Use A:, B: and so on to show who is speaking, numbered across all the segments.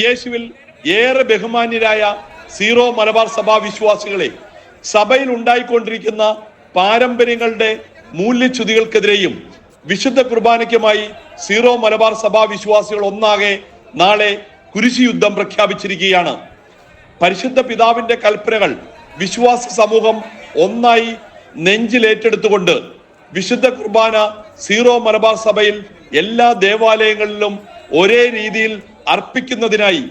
A: യേശുവിൽ ഏറെ ബഹുമാന്യരായ സീറോ മലബാർ സഭാ വിശ്വാസികളെ സഭയിൽ ഉണ്ടായിക്കൊണ്ടിരിക്കുന്ന പാരമ്പര്യങ്ങളുടെ മൂല്യച്യുതികൾക്കെതിരെയും വിശുദ്ധ കുർബാനയ്ക്കുമായി സീറോ മലബാർ സഭാ വിശ്വാസികൾ ഒന്നാകെ നാളെ കുരിശി യുദ്ധം പ്രഖ്യാപിച്ചിരിക്കുകയാണ്. പരിശുദ്ധ പിതാവിന്റെ കൽപ്പനകൾ വിശ്വാസ സമൂഹം ഒന്നായി നെഞ്ചിലേറ്റെടുത്തുകൊണ്ട് വിശുദ്ധ കുർബാന സീറോ മലബാർ സഭയിൽ എല്ലാ ദേവാലയങ്ങളിലും ഒരേ രീതിയിൽ അർപ്പിക്കുന്നതിനായി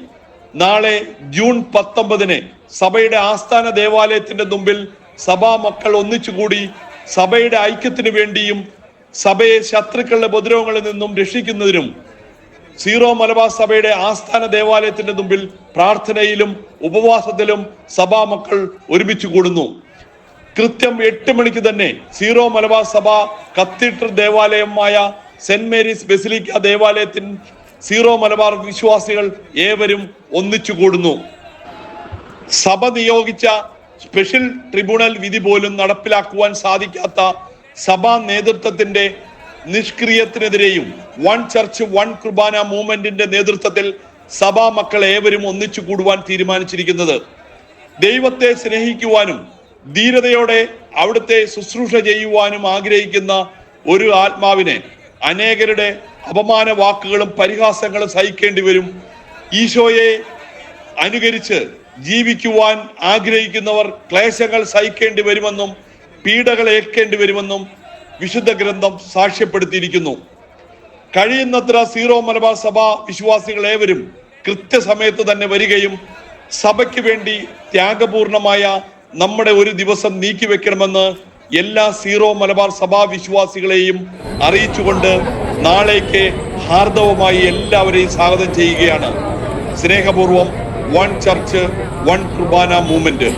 A: നാളെ ജൂൺ പത്തൊമ്പതിന് സഭയുടെ ആസ്ഥാന ദേവാലയത്തിന്റെ മുമ്പിൽ സഭാ മക്കൾ ഒന്നിച്ചുകൂടി സഭയുടെ ഐക്യത്തിനു വേണ്ടിയും സഭയെ ശത്രുക്കളുടെ ഉപദ്രവങ്ങളിൽ നിന്നും രക്ഷിക്കുന്നതിനും സീറോ മലബാർ സഭയുടെ ആസ്ഥാന ദേവാലയത്തിന്റെ മുമ്പിൽ പ്രാർത്ഥനയിലും ഉപവാസത്തിലും സഭാ മക്കൾ ഒരുമിച്ച് കൂടുന്നു. കൃത്യം എട്ട് മണിക്ക് തന്നെ സീറോ മലബാർ സഭ കത്തീഡ്രൽ ദേവാലയമായ സെന്റ് മേരീസ് ബെസിലിക്ക ദേവാലയത്തിൽ സീറോ മലബാർ വിശ്വാസികൾ ഏവരും ഒന്നിച്ചു കൂടുന്നു. സഭ നിയോഗിച്ച സ്പെഷ്യൽ ട്രിബ്യൂണൽ വിധി പോലും നടപ്പിലാക്കുവാൻ സാധിക്കാത്ത സഭാ നേതൃത്വത്തിന്റെ നിഷ്ക്രിയത്തിനെതിരെയും വൺ ചർച്ച് വൺ കുർബാന മൂവ്മെന്റിന്റെ നേതൃത്വത്തിൽ സഭാ മക്കൾ ഏവരും ഒന്നിച്ചു കൂടുവാൻ തീരുമാനിച്ചിരിക്കുന്നത്. ദൈവത്തെ സ്നേഹിക്കുവാനും ധീരതയോടെ അവിടുത്തെ ശുശ്രൂഷ ചെയ്യുവാനും ആഗ്രഹിക്കുന്ന ഒരു ആത്മാവിനെ അനേകരുടെ അപമാന വാക്കുകളും പരിഹാസങ്ങളും സഹിക്കേണ്ടി വരും. ഈശോയെ അനുകരിച്ച് ജീവിക്കുവാൻ ആഗ്രഹിക്കുന്നവർ ക്ലേശങ്ങൾ സഹിക്കേണ്ടി വരുമെന്നും പീഡകൾ ഏൽക്കേണ്ടി വരുമെന്നും വിശുദ്ധ ഗ്രന്ഥം സാക്ഷ്യപ്പെടുത്തിയിരിക്കുന്നു. കഴിയുന്നത്ര സീറോ മലബാർ സഭ വിശ്വാസികൾ ഏവരും കൃത്യസമയത്ത് തന്നെ വരികയും സഭയ്ക്ക് വേണ്ടി ത്യാഗപൂർണമായ നമ്മുടെ ഒരു ദിവസം നീക്കി വെക്കണമെന്ന് എല്ലാ സീറോ മലബാർ സഭാ വിശ്വാസികളെയും അറിയിച്ചുകൊണ്ട് നാളേക്ക് ഹാർദവമായി എല്ലാവരെയും സ്വാഗതം ചെയ്യുകയാണ്. സ്നേഹപൂർവം one church one Qurbana movement.